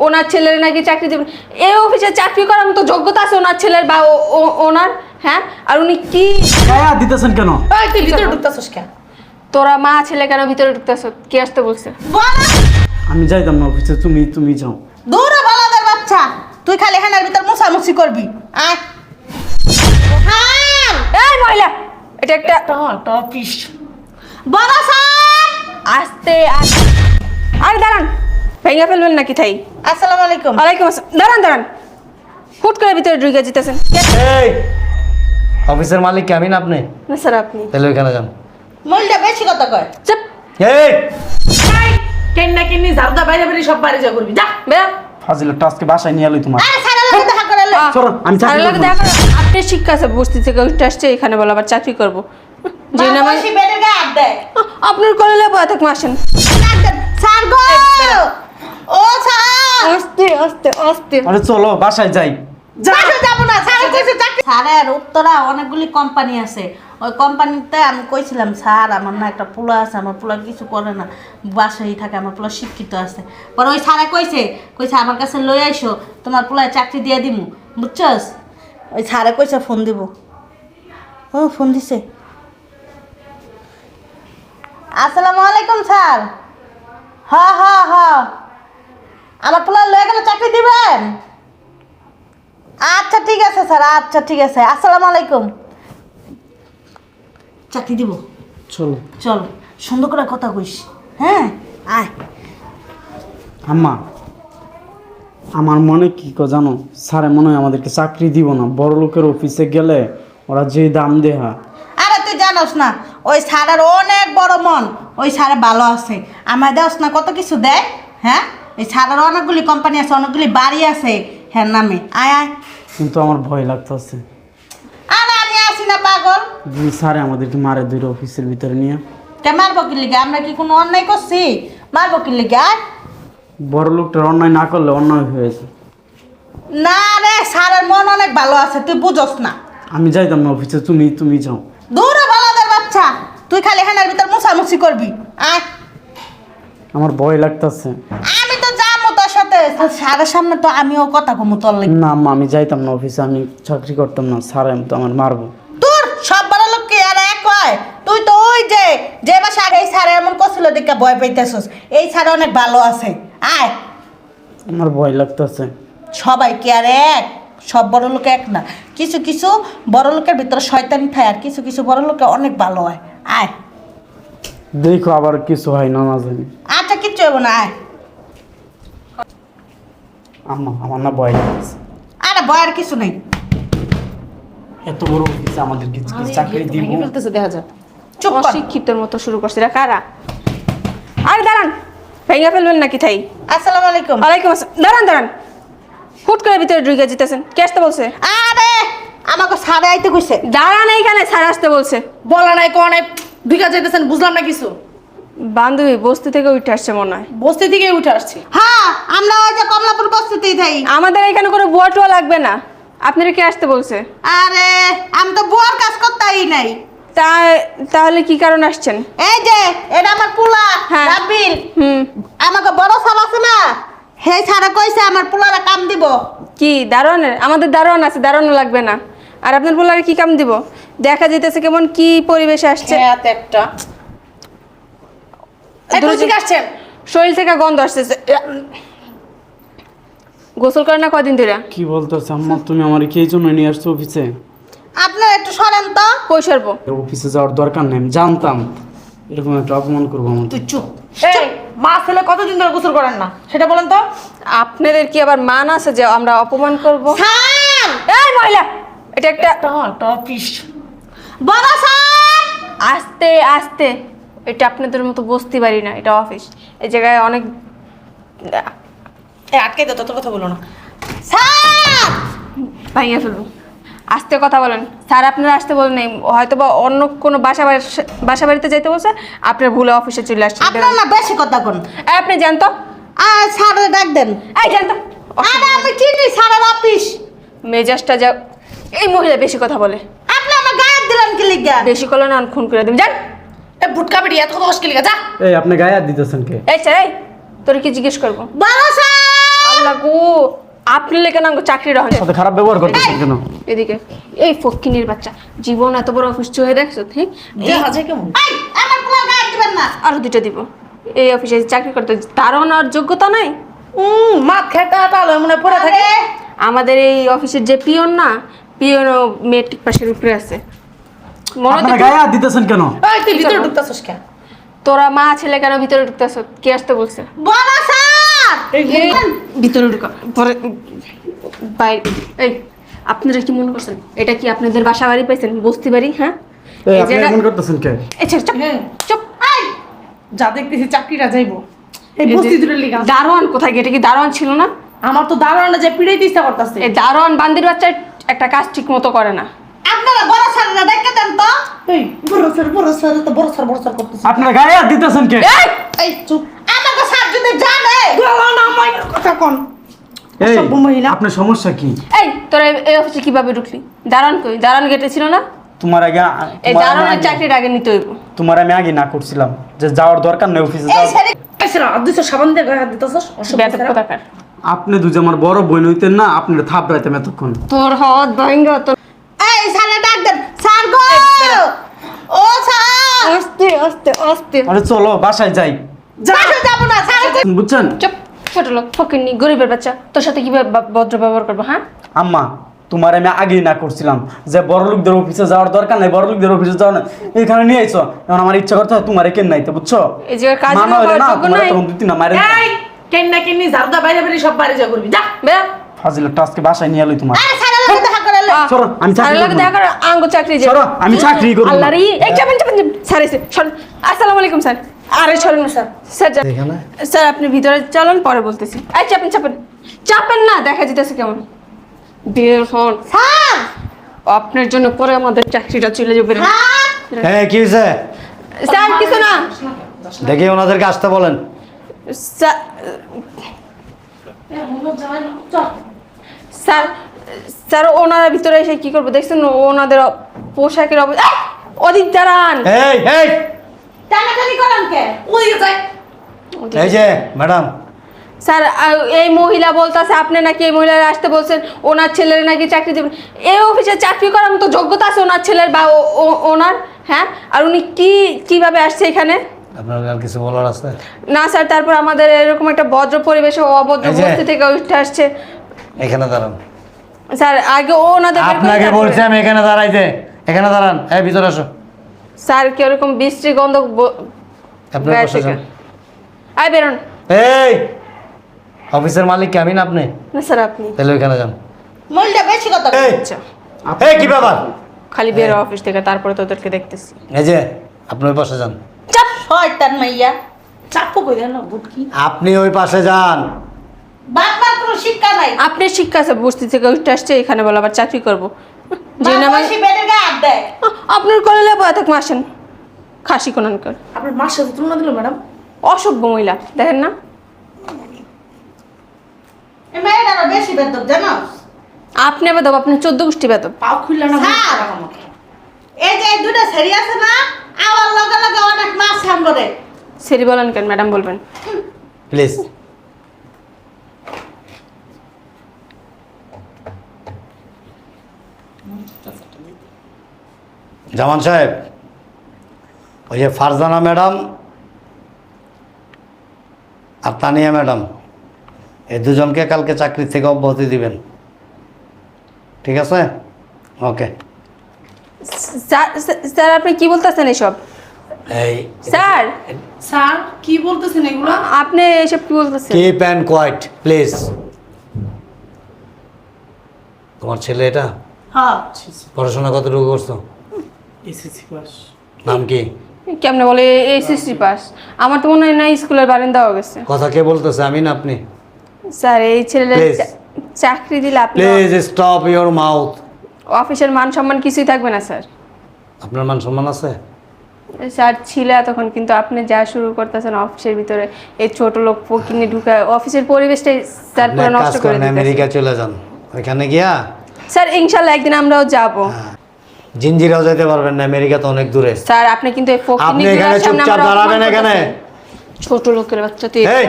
ওনার ছেলের নাকি চাকরি দেবেন। এই অফিসে চাকরি করার মতো যোগ্যতা আছে ওনার ছেলের বা ও- ও- ওনার হ্যাঁ? আর উনি কি গায়ে হাত দিতেছেন কেন? এই তুই ভিতরে ঢুকতাছস কেন? তোরা মা ছেলে কেন ভিতরে ঢুকতেছ কে আসতে বলছে? বলা আমি যাইতাম না অফিসে তুমি তুমি যাও। দূরে বলাদের বাচ্চা। তুই খালি হেনার ভিতর মুছামুছি করবি। আয়। হ্যাঁ এই মহিলা এটা একটা টপিস বড় স্যার! আস্তে আস্তে। আরে দাঁড়ান। ভেঙে ফেলবেন নাকি তাই আসসালামু আলাইকুম। ওয়ালাইকুম আসসালাম। দাঁড়ান দাঁড়ান। হুট করে ভিতরে ঢুকে যেতেছেন এই অফিসের মালিক কে? আমি না আপনি? না স্যার আপনি। তাহলে ওইখানে যান। মূল্যটা বেশি কথা কয়। চুপ। এই! কেন্না কেন্নি ঝাড়দা বাইরে বাইরে সব বাইরে যা করবি। যা। বেরা ফাজিল আজকে বাসায় নিয়ে এলোই তোমার। আমি চাকরি করব। আপনার শিক্ষা আছে বস্তি থেকে উঠে আসছে এখানে বলো আবার চাকরি করব। যে মা নামে বসি বেডের গায়ে হাত দেয়। আপনার কলেলে বয়া থাকব আসেন। স্যার গো! ও স্যার আস্তে আস্তে আস্তে। আরে চলো বাসায় যাই। বাসা যাব না স্যার কইছে চাকরি স্যারের উত্তরা অনেকগুলি কোম্পানি আছে। ওই কোম্পানিতে আমি কইছিলাম স্যার আমার না একটা পোলা আছে আমার পোলা কিছু করে না। বাসায় থাকে আমার পোলা শিক্ষিত আছে। পরে ওই স্যারে কইছে কইছে আমার কাছে লই আইসো তোমার পোলায় চাকরি দিয়ে দিমু। বুঝছস? ওই স্যারে কইছে ফোন দিব। ও ফোন দিছে। আসসালামু আলাইকুম স্যার। হ হ হ। আমার পোলা লয়ে গেলে চাকরি দিবেন? আচ্ছা ঠিক আছে স্যার আচ্ছা ঠিক আছে। আসসালামু আলাইকুম। চাকরি দিব। চলো। চল সুন্দর করে কথা কইস। হ্যাঁ আয়। আম্মা আমার মনে কি কো জানো? স্যারে মনে হয় আমাদেরকে চাকরি দিব না। বড় লোকের অফিসে গেলে ওরা যে দাম দেহা আরে তুই জানোস না ওই স্যারের অনেক বড় মন। ওই স্যারে ভালো আছে। আমার দেওস না কত কিছু দেয়? হ্যাঁ? এই স্যারের অনেকগুলি কোম্পানি আছে অনেকগুলি বাড়ি আছে হ্যাঁ নামে। আয় আয়। কিন্তু আমার ভয় লাগতেছে। আরে আমি আসি না পাগল। দুই স্যারে আমাদেরকে মারে দুই অফিসের ভিতরে নিয়ে। কে মারবো কি লিগে? আমরা কি কোনো অন্যায় করছি? মারবো কি লিগে? আয়। বড় লোকটার অন্যায় না করলে অন্যায় হয়েছে না রে স্যারের মন অনেক ভালো আছে তুই বুঝোস না। আমি যাইতাম না অফিসে তুমি তুমি যাও। দূরে বলাদের বাচ্চা। তুই খালি হেনার ভিতর মুছামুছি করবি। আয়। আমার ভয় লাগতেছে। স্যারের সামনে তো আমিও কথা কমু তোর লাগি। না আম্মা আমি যাইতাম না অফিসে আমি চাকরি করতাম না স্যার তো আমার মারবো। তোর সব বড় লোক কি আর এক হয়? তুই তো ওই যে যে মাসে আগে এই স্যার এমন করছিল দেখে ভয় পাইতেছস এই স্যার অনেক ভালো আছে। আয়। আমার ভয় লাগতেছে। সবাই কি আর এক? সব বড় লোক এক না। কিছু কিছু বড় লোকের ভিতরে শয়তানি থাকে আর কিছু কিছু বড় লোকে অনেক ভালো হয়। আয়। দেখো আবার কিছু হয় না না জানি। আচ্ছা কিচ্ছু হব না আয়। আম্মা আমার না লাগতেছে। আরে কিছু নেই। এত বড় অফিসে আমাদের কি চাকরি দিব? ভেঙে ফেলতেছে দেখা যা চুপ কর। অশিক্ষিতর মতো শুরু করছে এরা কারা? আরে দাঁড়ান ভেঙে ফেলবেন নাকি তাই আসসালামু আলাইকুম। ওয়ালাইকুম আসসালাম। দাঁড়ান দাঁড়ান। হুট করে ভিতরে ঢুকে যেতেছেন। কে আসতে বলছে? আরে আমাকে সাড়ে আইতে কইছে। দাঁড়ান এইখানে স্যার আসতে বলছে। বলা নাই কোয়া নাই ঢুকা যাইতেছেন বুঝলাম না কিছু। বান্ধবী বস্তি থেকে উঠে আসছে মনে হয়। বস্তি থেকে উঠে আসছি। হ্যাঁ আমরা ওই যে কমলাপুর বস্তিতেই থাই। আমাদের এখানে কোনো বুয়া টুয়া লাগবে না। আপনারা কে আসতে বলছে? আরে আমি তো বুয়ার কাজ করতেই নাই। তা তাহলে কি কারণ আসছেন? এই যে এটা আমার পোলা হ্যাঁ। রাব্বিল। হুম। আমাকে বড় সাল আছে না? হে ছাড়া কইছে আমার পোলারা কাম দিব। কি দারোয়ানের? আমাদের দারোয়ান আছে দারোয়ানও লাগবে না। আর আপনার বলার কি কাম দিব? দেখা যেতেছে কেমন কি পরিবেশে আসছে। হ্যাঁ একটা। আসছেন? শরীর থেকে গন্ধ আসতেছে। গোসল করে না কদিন ধরে? কি বলতেছে আম্মা তুমি আমার কি এই জন্য নিয়ে আসছো অফিসে? আপনার একটু সরেন তো। কই সরবো? অফিসে যাওয়ার দরকার নেই আমি জানতাম। এরকম একটা অপমান করব আমাকে। তুই চুপ। এই! মা ছেলে কতদিন ধরে গোসল করেন না? সেটা বলেন তো। আপনাদের কি আবার মান আছে যে আমরা অপমান করব? এই মহিলা! এটা একটা টপিস বড় স্যার! আস্তে আস্তে। এটা আপনাদের মতো বসতে পারি না এটা অফিস এই জায়গায় অনেক আটকে দে তোর কথা বলো না। স্যার! ভাঙিয়ে ফেলব। আসতে কথা বলেন। স্যার আপনারা আসতে বলেন নাই। হয়তো বা অন্য কোনো বাসা বাড়ি বাসা বাড়িতে যেতে বলছে আপনার ভুলে অফিসে চলে আসছেন আপনার না বেশি কথা কোন। এই, আপনি জানতো আর স্যারের ডাক দেন। এই জানতো আরে আমি চিনি স্যারের অফিস মেজাজটা যা এই মহিলা বেশি কথা বলে। আপনি আমার গায়ে দিলেন কি লিগা? বেশি করলে না খুন করে দেবেন জান এই বুটকা বেড়ি এত কথা মুশকিল যা। এই আপনি গায়ে হাত দিতেছেন কে? এই স্যার এই তোর কি জিজ্ঞেস করব? বড় স্যার! আল্লাহ আপনার লেগে না চাকরিটা হয় সাথে খারাপ ব্যবহার করতেছেন কেন? এদিকে এই ফকিনির বাচ্চা জীবন এত বড় অফিস হয়ে দেখছ হ্যাঁ? দেখা যায় কেমন? এই, আমার পোলা গায়ে দিবেন না। আরও দুটো দিব। এই অফিসে চাকরি করতে তারও আর যোগ্যতা নাই? হুম মাত খেটা টালো মনে পড়ে থাকে। আমাদের এই অফিসের যে পিয়ন না পিয়ন মেট্রিক পাশের উপরে আছে। আপনারা গায়ে হাত দিতেছেন কেন? এই তুই ভিতরে ঢুকতাছিস কেন? তোরা মা ছেলে কেন ভিতরে ঢুকতেছ? কে আসতে বলছে? স্যার! ভিতরে ঢুকা। পরে বাইরে এই আপনারা কি মনে করছেন? এটা কি আপনাদের বাসা বাড়ি পাইছেন বস্তি বাড়ি হ্যাঁ। হ্যাঁ। যা দেখতেছি চাকরিটা যাইবো। এই এই বস্তি দূরের লিগা। দারোয়ান কোথায় এটা কি দারোয়ান ছিল না? আমার তো দাঁড়ানো যে পিড়াইতে ইচ্ছা করতেছে। এই দারোয়ান বান্দির বাচ্চা একটা কাজ ঠিক মতো করে না। আপনারা বড় স্যাররা ডেকে দেন তো। এই বড় স্যার বড় স্যার তো বড় স্যার বড় স্যার করতেছে। আপনারা গায়ে হাত দিতেছেন কে? এই এই চুপ। আমাকে স্যার যদি জানে। গলা না মাইনের কথা কোন। এই আপনার সমস্যা কি? এই তোরা এই- অফিসে কীভাবে ঢুকলি? কই? গেটে ছিল না? তোমার আগে এই তোমার আমি আগে- নিতে হইব। তোমার আমি আগে না করছিলাম। যে যাওয়ার দরকার নেই অফিসে আপনি দুজন আমার বড় বোন হইতেন না আপনার থাপ রাইতাম এতক্ষণ। তোর হদ তোর এই স্যারে ডাক দেন স্যার গো ও স্যার আস্তে আস্তে আস্তে। আরে চলো বাসায় যাই। বাসা যাব না স্যার বুঝছেন? চুপ ছোট লোক ফকিরনি গরিবের বাচ্চা। তোর সাথে কীভাবে ভদ্র ব্যবহার করব হ্যাঁ? আম্মা তোমার আমি আগেই না করছিলাম যে বড় লোকদের অফিসে যাওয়ার দরকার নাই বড় লোকদের অফিসে যাওয়ার না এখানে নিয়ে আইছো। এখন আমার ইচ্ছা করতে তোমার কেন নাইতে বুঝছ? এই যে কাজ না তোমার তখন দুই মারে ঝাড়দা বাইরে বেরিয়ে সব বাইরে যা করবি। যা বেয়া ফাজিল বাসায় নিয়ে তোমার। সরো, আমি চাকরি করব। দেখা কর, আঙ্গো চাকরি যে সরো, আমি চাকরি করব। না। আল্লাহর এই চাপেন চাপেন চাপেন। স্যার এসে সরেন আসসালামু আলাইকুম স্যার। আরে সরেন স্যার। স্যার স্যার আপনি ভিতরে চলুন পরে বলতেছি। এই চাপেন চাপেন। চাপেন না দেখা যেতেছে কেমন। বের হন। স্যার! আপনার জন্য পরে আমাদের চাকরিটা চলে যাবে। হ্যাঁ কি হয়েছে স্যার কিছু না। দেখি ওনাদেরকে আসতে বলেন। স্যার স্যার ওনারা ভিতরে এসে কি করব? দেখছেন ওনাদের পোশাকের অবস্থা। অধিক দাঁড়ান এই এই! টানাটানি করেন কে? ওদিকে যাই এই যে ম্যাডাম। স্যার এই মহিলা বলতেছে আপনি নাকি এই আসতে বলছেন ওনার ছেলের নাকি চাকরি দেবেন। এই অফিসে চাকরি করার মতো যোগ্যতা আছে ওনার ছেলের বা ওনার? হ্যাঁ? আর উনি কি কীভাবে আসছে এখানে? আপনার আর কিছু বলার আছে? না স্যার তারপর আমাদের এরকম একটা ভদ্র পরিবেশে অভদ্র বস্তি থেকে উঠে আসছে। এখানে দাঁড়ান। স্যার আগে ও ওনাদের আপনাকে তারপরে- বলছি আমি এখানে দাঁড়াইতে। এখানে দাঁড়ান। এই ভিতরে আসো। স্যার কীরকম বৃষ্টি গন্ধ আপনার গায়ে যান আয় বেরোন। এই অফিসের মালিক কি? আমি না আপনি? না স্যার আপনি। তাহলে ওইখানে যান। মূল্যটা বেশি কত আচ্ছা এই কি ব্যাপার? খালি বেরো অফিস থেকে তারপরে তোদেরকে দেখতেছি। এই যে আপনি ওই পাশে যান। চাপ শয়তান মাইয়া। চাপ্পু কই দেন না বুটকি আপনি ওই পাশে যান। শিক্ষা নাই। শিক্ষা আছে বস্তি থেকে উঠে আসছে এখানে বলে আবার চাকরি করব। যে আপনার কলেলে বয়ে থাকব আসেন। খাসি কোনানকার আপনার মার সাথে তুলনা দিল ম্যাডাম? অসভ্য মহিলা দেখেন না। এই মেয়েটারও বেশি বেদব জানো? আপনি বেদব আপনি চোদ্দ গোষ্ঠী বেদব। পাও খুললে না এই যে দুটো সেরি আছে না আমার লগে লগে অনেক মাছ সামনে সেরি বলেন কেন ম্যাডাম বলবেন। প্লিজ। জামান সাহেব ওই যে ফারজানা ম্যাডাম আর তানিয়া ম্যাডাম এই দুজনকে কালকে চাকরি থেকে অব্যাহতি দিবেন। ঠিক আছে? ওকে। স্যার আপনি কি বলতেছেন এসব? এই স্যার! স্যার কি বলতেছেন এগুলো? আপনি এসব কি বলতেছেন? কিপ অ্যান্ড কোয়াইট প্লিজ তোমার ছেলে এটা? হ্যাঁ। পড়াশোনা কতটুকু করছ? SSC pass. নাম কি? কেমনে বলে এসএসসি পাস? আমার তো মনে হয় না স্কুলের বারান্দা হয়ে গেছে। কথা কে বলতেছে? আমি না আপনি? স্যার এই ছেলেটা Please. চাকরি দিলে আপনি প্লিজ স্টপ ইওর মাউথ। অফিসের মান সম্মান কিছুই থাকবে না স্যার। আপনার মান সম্মান আছে? স্যার ছিল এতক্ষণ কিন্তু আপনি যা শুরু করতেছেন অফিসের ভিতরে এই ছোট লোক কিনে ঢুকে অফিসের পরিবেশটাই স্যার আপনি পুরো এক নষ্ট করে করেন দিতেছে। আমেরিকা চলে যান। ওইখানে গিয়া স্যার ইনশাল্লাহ একদিন আমরাও যাব। জিঞ্জিরাও যেতে পারবেন না আমেরিকা তো অনেক দূরে। স্যার আপনি কিন্তু এই আপনি এখানে চুপচাপ দাঁড়াবেন এখানে। ছোট লোকের বাচ্চা তুই এই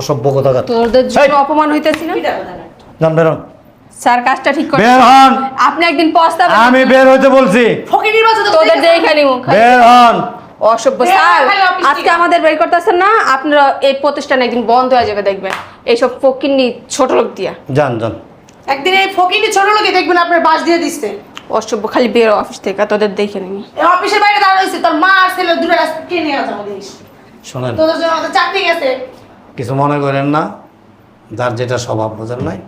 অসভ্য কথা তোদের জন্য অপমান হইতেছি না? যান বেরোন স্যার কাজটা ঠিক করে বের হন। আপনি একদিন পস্তাবেন আমি বের হইতে বলছি। ফকিনির বাচ্চা তো তোদের দিয়ে খালি মুখ। বের হন। অসভ্য স্যার আজকে আমাদের বের করতেছেন না আপনারা এই প্রতিষ্ঠান একদিন বন্ধ হয়ে যাবে দেখবেন। এইসব ফকিন্নি ছোট লোক দিয়া। যান যান। একদিন এই ফকিনি ছোট লোকে দেখবেন আপনার বাস দিয়ে দিচ্ছে। অসভ্য খালি বেরো অফিস থেকে তোদের দেখে নিই এই অফিসের বাইরে দাঁড়া হয়েছে তোর মা আর ছেলে দূরে রাস্তা কে নিয়ে যাব জিনিস শোনেন। তোদের জন্য আমাদের চাকরি গেছে। কিছু মনে করেন না যার যেটা স্বভাব বোঝেন নাই?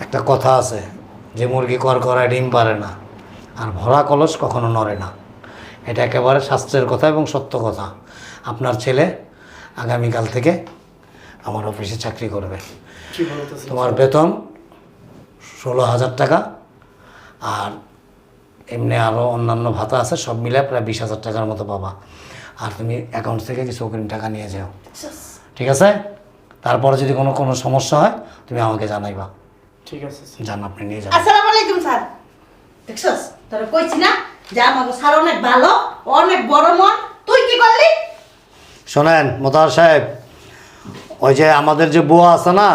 একটা কথা আছে যে মুরগি কর করায় ডিম পারে না আর ভরা কলস কখনো নড়ে না। এটা একেবারে শাস্ত্রের কথা এবং সত্য কথা। আপনার ছেলে আগামীকাল থেকে আমার অফিসে চাকরি করবে। তোমার বেতন ষোলো হাজার টাকা আর এমনি আরও অন্যান্য ভাতা আছে সব মিলে প্রায় বিশ হাজার টাকার মতো পাবা। আর তুমি অ্যাকাউন্ট থেকে কিছু অগ্রিম টাকা নিয়ে যাও। ঠিক আছে? তারপরে যদি কোনো কোনো সমস্যা হয় তুমি আমাকে জানাইবা। ঠিক আছে। জান আপনি নিয়ে যান। আসসালামু আলাইকুম স্যার দেখছস? তোরা কইছি না যে আমাকে স্যার অনেক ভালো অনেক বড় মন। তুই কি করলি? শোনেন মোতার সাহেব ওই যে আমাদের যে বুয়া আছে না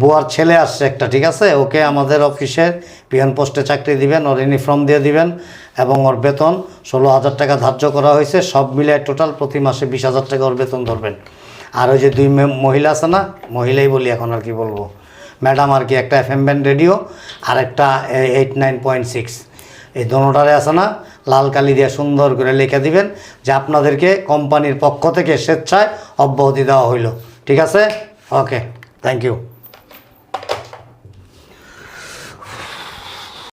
বুয়ার ছেলে আসছে একটা, ঠিক আছে? ওকে আমাদের অফিসের পিএন পোস্টে চাকরি দিবেন, ওর ইউনিফর্ম দিয়ে দিবেন এবং ওর বেতন ষোলো হাজার টাকা ধার্য করা হয়েছে, সব মিলে টোটাল প্রতি মাসে বিশ হাজার টাকা ওর বেতন ধরবেন। আর ওই যে দুই মহিলা আছে না, মহিলাই বলি এখন আর কি বলব। ম্যাডাম আর কি একটা এফ এম ব্যান্ড রেডিও আর একটা এইট নাইন পয়েন্ট সিক্স এই দোনোটারে আছে না, লাল কালি দিয়ে সুন্দর করে লিখে দিবেন যে আপনাদেরকে কোম্পানির পক্ষ থেকে স্বেচ্ছায় অব্যাহতি দেওয়া হইল। ঠিক আছে? Okay thank you